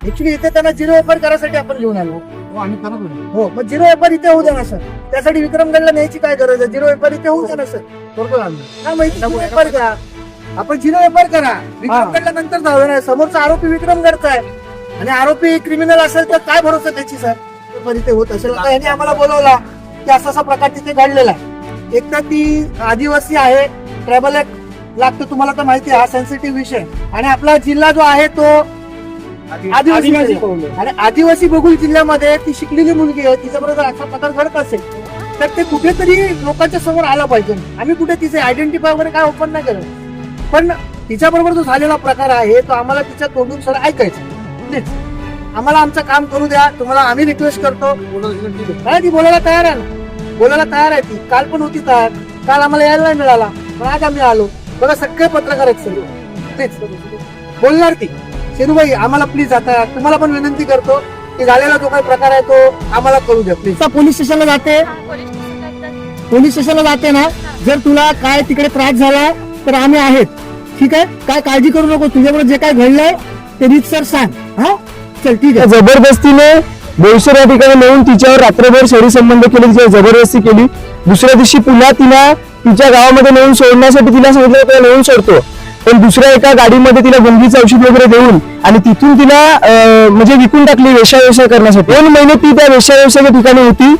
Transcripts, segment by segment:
Actually इथे त्यांना zero FR करायसाठी आपण घेऊन आलो. हो, आम्ही करत होतो. हो मग झिरो एफआर इथे होऊ द्या ना सर त्यासाठी विक्रमगडला न्यायची काय गरज आहे? झिरो एफआर इथे होऊ द्या ना सर करतोय आम्ही हा करा आपण झिरो एफआर करा. विक्रमगडला नंतर जाऊ ना समोरचा आरोपी विक्रमगडचा आहे. आणि आरोपी क्रिमिनल असेल तर काय भरोसा त्याची सर पण इथे होत असेल. आता यांनी आम्हाला बोलवला की असा असा प्रकार तिथे घडलेला आहे. एक तर ती आदिवासी आहे ट्रॅव्हल लागतो तुम्हाला तर माहिती आहे हा सेन्सिटिव्ह विषय. आणि आपला जिल्हा जो आहे तो आदिवासी. आणि आदिवासी बहुल जिल्ह्यामध्ये ती शिकलेली मुलगी आहे तिच्या बरोबर असा प्रकार घडत असेल तर ते कुठेतरी लोकांच्या समोर आलं पाहिजे. आम्ही कुठे तिचे आयडेंटिफाय वगैरे काय ओपन नाही करत. पण तिच्या बरोबर जो झालेला प्रकार आहे तो आम्हाला तिच्या तोंडून सर ऐकायचं प्लीज आम्हाला आमचं काम करू द्या तुम्हाला आम्ही रिक्वेस्ट करतो. नाही ती बोलायला तयार आहे ना. बोलायला तयार आहे ती. काल पण होती तयार. काल आम्हाला यायला मिळाला. पण आज आम्ही आलो. बघा सगळे पत्रकार आहेत सर प्लीज बोलणार ती. शेरूबाई आम्हाला प्लीज आता तुम्हाला पण विनंती करतो की झालेला जो काही प्रकार आहे तो आम्हाला करू द्या प्लीज पोलीस स्टेशनला जाते. पोलीस स्टेशनला जाते ना जर तुला काय तिकडे त्रास झाला तर आम्ही आहेत. ठीक आहे? काय काळजी करू नको तुझ्याबरोबर जे काय घडलंय ते रीतसर सांग. हा? चल ठीक आहे. जबरदस्तीने बोईसर या ठिकाणी नेऊन तिच्यावर रात्रभर शरीर संबंध केले तिच्यावर जबरदस्ती केली. दुसऱ्या दिवशी पुन्हा तिला तिच्या गावामध्ये नेऊन सोडण्यासाठी तिला सांगितलं होतं नेऊन सोडतो. पण दुसऱ्या एका गाडीमध्ये तिला गुंगीचं औषध वगैरे देऊन आणि तिथून तिला म्हणजे विकून टाकली वेश्या व्यवसाय करण्यासाठी. दोन महिने ती त्या वेश्या व्यवसायाच्या ठिकाणी होती.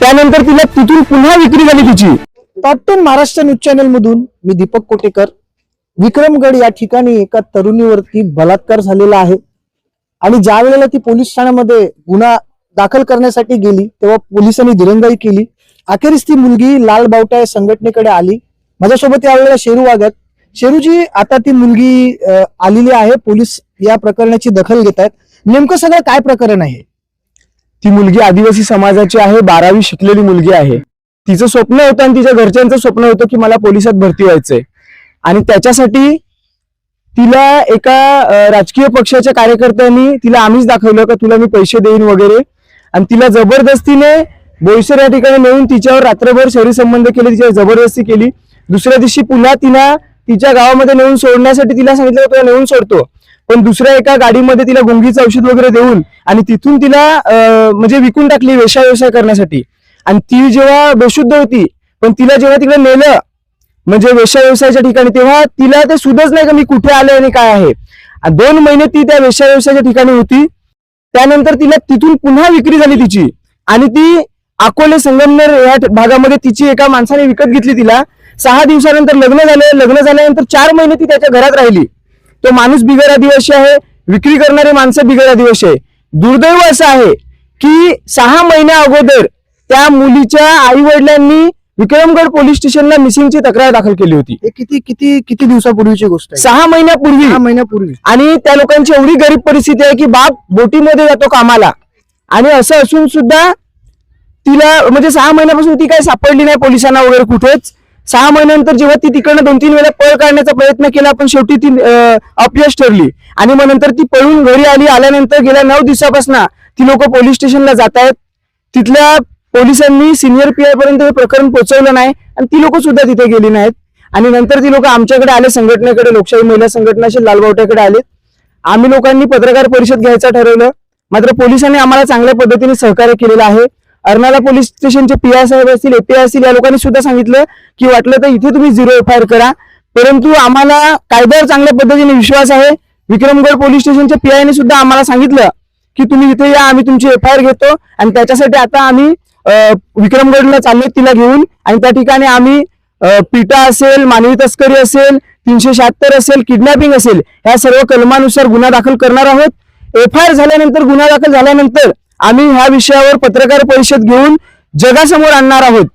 त्यानंतर तिला तिथून पुन्हा विक्री झाली तिची. Top ten Maharashtra news channel मधून मी दीपक कोटेकर विक्रमगड या ठिकाणी एका तरुणीवरती बलात्कार झालेला आहे. आणि ज्या वेळेला ती पोलीस ठाण्यामध्ये गुन्हा दाखल करण्यासाठी गेली तेव्हा पोलिसांनी दिरंगाई केली. अखेरीस ती मुलगी लाल बावटा या संघटनेकडे आली. माझ्यासोबत यावेळेला शेरू वागत शेरूजी आता ती मुलगी आलेली आहे पोलीस या प्रकरणाची दखल घेत आहेत. नेमकं सगळं काय प्रकरण आहे? ती मुलगी आदिवासी समाजाची आहे बारावी शिकलेली मुलगी आहे. तिचं स्वप्न होतं आणि तिच्या घरच्यांचं स्वप्न होतं की मला पोलिसात भरती व्हायचंय. आणि त्याच्यासाठी तिला एका राजकीय पक्षाच्या कार्यकर्त्यांनी तिला आम्हीच दाखवलं का तुला मी पैसे देईन वगैरे. आणि तिला जबरदस्तीने बोईसर या ठिकाणी नेऊन तिच्यावर रात्रभर शरीर संबंध केले तिच्यावर जबरदस्ती केली. दुसऱ्या दिवशी पुन्हा तिला तिच्या गावामध्ये नेऊन सोडण्यासाठी तिला सांगितलं होतं नेऊन सोडतो. पण दुसऱ्या एका गाडीमध्ये तिला गुंगीचं औषध वगैरे देऊन आणि तिथून तिला अं, म्हणजे विकून टाकली वेशा व्यवसाय करण्यासाठी. आणि ती जेव्हा बेशुद्ध होती पण तिला जेव्हा तिकडे नेलं म्हणजे वेशा व्यवसायाच्या ठिकाणी तेव्हा तिला ते सुधच नाही का मी कुठे आले आणि काय आहे. दोन महिने ती त्या वेशा व्यवसायाच्या ठिकाणी होती. त्यानंतर तिला तिथून पुन्हा विक्री झाली तिची. आणि ती अकोले संगमनेर या भागामध्ये तिची एका माणसाने विकत घेतली तिला. सहा दिवसानंतर लग्न झालं लग्न झाल्यानंतर चार महिने ती त्याच्या घरात राहिली. तो माणूस बिगर आदिवासी आहे विक्री करणारे माणसं बिगर आदिवासी आहे. दुर्दैव असं आहे की सहा महिन्या अगोदर त्या मुलीच्या आई वडिलांनी विक्रमगड पोलीस स्टेशनला मिसिंगची तक्रार दाखल केली होती. हे किती किती किती दिवसापूर्वीची गोष्ट आहे? सहा महिन्यापूर्वी. सहा महिन्यापूर्वी. आणि त्या लोकांची एवढी गरीब परिस्थिती आहे की बाप बोटीमध्ये जातो कामाला. आणि असं असून सुद्धा तिला म्हणजे सहा महिन्यापासून ती काही सापडली नाही पोलिसांना वगैरे कुठेच. सहा महिन्यानंतर जेव्हा ती तिकडनं दोन तीन वेळा पळ काढण्याचा प्रयत्न केला पण शेवटी ती अपयश ठरली. आणि मग नंतर ती पळून घरी आली आल्यानंतर गेल्या नऊ दिवसापासून ती लोक पोलीस स्टेशनला जात आहेत. तिथल्या पोलिसांनी सिनियर पी पर्यंत हे प्रकरण पोहोचवलं नाही आणि ती लोक सुद्धा तिथे गेली नाहीत. आणि नंतर ती लोक आमच्याकडे आले संघटनेकडे लोकशाही महिला संघटनाशी लालबावट्याकडे आले. आम्ही लोकांनी पत्रकार परिषद घ्यायचं ठरवलं. मात्र पोलिसांनी आम्हाला चांगल्या पद्धतीने सहकार्य केलेलं आहे. अर्नाला पोलीस स्टेशनचे पी आय साहेब असतील एपीआय असतील या लोकांनी सुद्धा सांगितलं की वाटलं तर इथे तुम्ही झिरो एफ आय आर करा. परंतु आम्हाला कायद्यावर चांगल्या पद्धतीने विश्वास आहे. विक्रमगड पोलीस स्टेशनच्या पी सुद्धा आम्हाला सांगितलं की तुम्ही इथे या आम्ही तुमची एफ आय आर घेतो. आणि त्याच्यासाठी आता आम्ही विक्रमगडला चाललोय तिला घेऊन. आणि त्या ठिकाणी आम्ही पिटा असेल मानवी तस्करी असेल तीनशे शहात्तर असेल किडनॅपिंग असेल या सर्व कलमानुसार गुन्हा दाखल करणार आहोत. एफ आय आर झाल्यानंतर गुन्हा दाखल झाल्यानंतर आम्ही ह्या विषयावर पत्रकार परिषद घेऊन जगासमोर आणणार आहोत.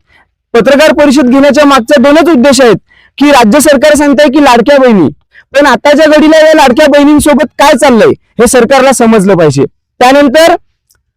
पत्रकार परिषद घेण्याच्या मागचा दोनच उद्देश आहेत की राज्य सरकार सांगताय की लाडक्या बहिणी. पण आताच्या घडीला या लाडक्या बहिणींसोबत काय चाललंय हे सरकारला समजलं पाहिजे. त्यानंतर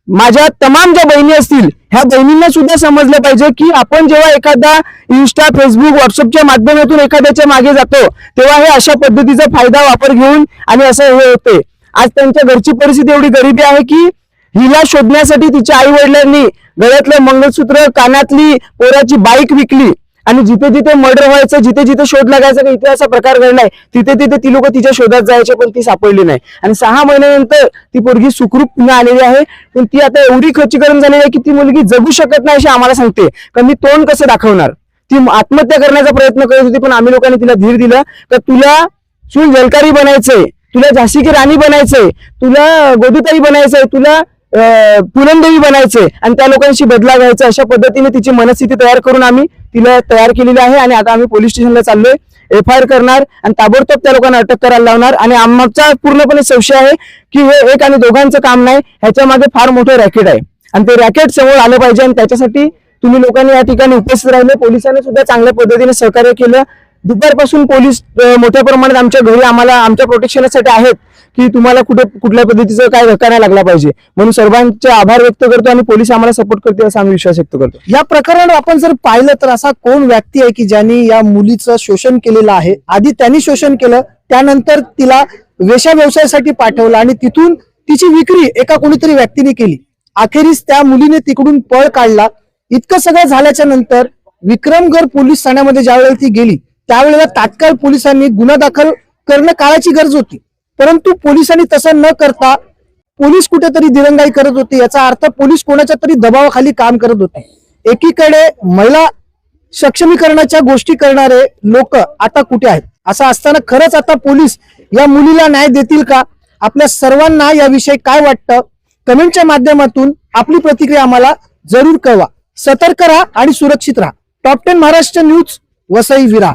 माझ्या तमाम ज्या बहिणी असतील ह्या बहिणींना सुद्धा समजलं पाहिजे की आपण जेव्हा एखादा इन्स्टा फेसबुक व्हॉट्सअपच्या माध्यमातून एखाद्याच्या मागे जातो तेव्हा हे अशा पद्धतीचा फायदा वापर घेऊन आणि असं हे होते आज त्यांच्या घरची परिस्थिती एवढी गरिबी आहे की हिला शोधण्यासाठी तिच्या आई वडिलांनी गळ्यातलं मंगळसूत्र कानातली पोराची बाईक विकली. आणि जिथे जिथे मर्डर व्हायचं जिथे जिथे शोध लागायचा की इथे असा प्रकार घडलाय. तिथे तिथे ती लोक तिच्या शोधात जायचे पण ती सापडली नाही. आणि सहा महिन्यानंतर ती पोरगी सुखरूप पुन्हा आलेली आहे. पण ती आता एवढी खचीकरण झालेली आहे की ती मुलगी जगू शकत नाही अशी आम्हाला सांगते. का मी तोंड कसं दाखवणार? ती आत्महत्या करण्याचा प्रयत्न करत होती पण आम्ही लोकांनी तिला धीर दिला. तर तुला चूल जलकारी बनायचंय तुला झाशी की राणी बनायचंय तुला गोदूताई बनायचंय तुला पुरणदेवी बनायचे आणि त्या लोकांशी बदला घ्यायचा अशा पद्धतीने तिची मनस्थिती तयार करून आम्ही तिला तयार केलेली आहे आणि आता आम्ही पोलीस स्टेशनला चाललोय. एफ आय आर करणार आणि ताबडतोब त्या लोकांना अटक करायला लावणार आणि आमचा पूर्णपणे संशय आहे की हे एक आणि दोघांचं काम नाही ह्याच्या मागे फार मोठं रॅकेट आहे. आणि ते रॅकेट समोर आलं पाहिजे आणि त्याच्यासाठी तुम्ही लोकांनी या ठिकाणी उपस्थित राहिले. पोलिसांनी सुद्धा चांगल्या पद्धतीने सहकार्य केलं. दुपारपासून पोलीस मोठ्या प्रमाणात आमच्या घरी आम्हाला आमच्या प्रोटेक्शनासाठी आहेत. की तुम्हाला कुठे कुठल्या पद्धतीचं काय धक्का नाही लागला पाहिजे. म्हणून सर्वांचे आभार व्यक्त करतो आणि पोलीस आम्हाला सपोर्ट करते असा आम्ही विश्वास व्यक्त करतो. या प्रकरणात आपण जर पाहिलं तर असा कोण व्यक्ती आहे की ज्यांनी या मुलीचं शोषण केलेलं आहे? आधी त्यांनी शोषण केलं त्यानंतर तिला वेशा व्यवसायासाठी पाठवलं आणि तिथून तिची विक्री एका कोणीतरी व्यक्तीने केली. अखेरीस त्या मुलीने तिकडून पळ काढला. इतकं सगळं झाल्याच्यानंतर विक्रमगड पोलीस ठाण्यामध्ये ज्यावेळेला ती गेली त्यावेळेला तात्काळ पोलिसांनी गुन्हा दाखल करणं काळाची गरज होती. परंतु पोलिसांनी तसं न करता पोलीस कुठेतरी दिरंगाई करत होते. याचा अर्थ पोलीस कोणाच्या तरी दबावाखाली काम करत होते. एकीकडे महिला सक्षमीकरणाच्या गोष्टी करणारे लोक आता कुठे आहेत? असं असताना खरंच आता पोलीस या मुलीला न्याय देतील का? आपल्या सर्वांना याविषयी काय वाटतं? कमेंटच्या माध्यमातून आपली प्रतिक्रिया आम्हाला जरूर कळवा. सतर्क राहा आणि सुरक्षित राहा. Top ten Maharashtra news Vasai Virar